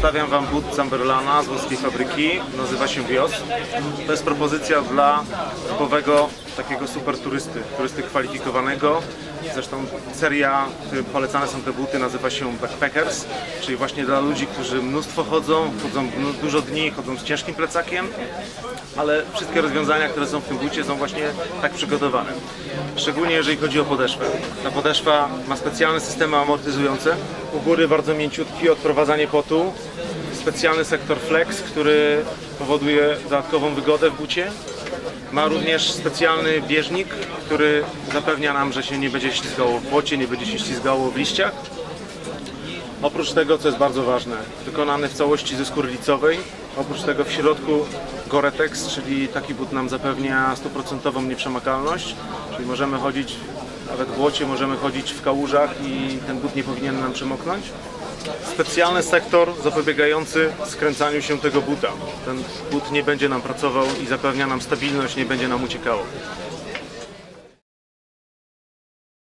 Przedstawiam Wam but Zamberlana z włoskiej fabryki, nazywa się Wios. To jest propozycja dla typowego takiego super turysty, turysty kwalifikowanego. Zresztą seria, której polecane są te buty, nazywa się Backpackers, czyli właśnie dla ludzi, którzy mnóstwo chodzą, chodzą dużo dni, chodzą z ciężkim plecakiem, ale wszystkie rozwiązania, które są w tym bucie są właśnie tak przygotowane. Szczególnie jeżeli chodzi o podeszwę. Ta podeszwa ma specjalne systemy amortyzujące. U góry bardzo mięciutki, odprowadzanie potu. Specjalny sektor flex, który powoduje dodatkową wygodę w bucie. Ma również specjalny bieżnik, który zapewnia nam, że się nie będzie ślizgało w błocie, nie będzie się ślizgało w liściach. Oprócz tego, co jest bardzo ważne, wykonany w całości ze skóry licowej. Oprócz tego w środku Gore-Tex, czyli taki but nam zapewnia stuprocentową nieprzemakalność, czyli możemy chodzić nawet w błocie, możemy chodzić w kałużach i ten but nie powinien nam przemoknąć. Specjalny sektor zapobiegający skręcaniu się tego buta. Ten but nie będzie nam pracował i zapewnia nam stabilność, nie będzie nam uciekało.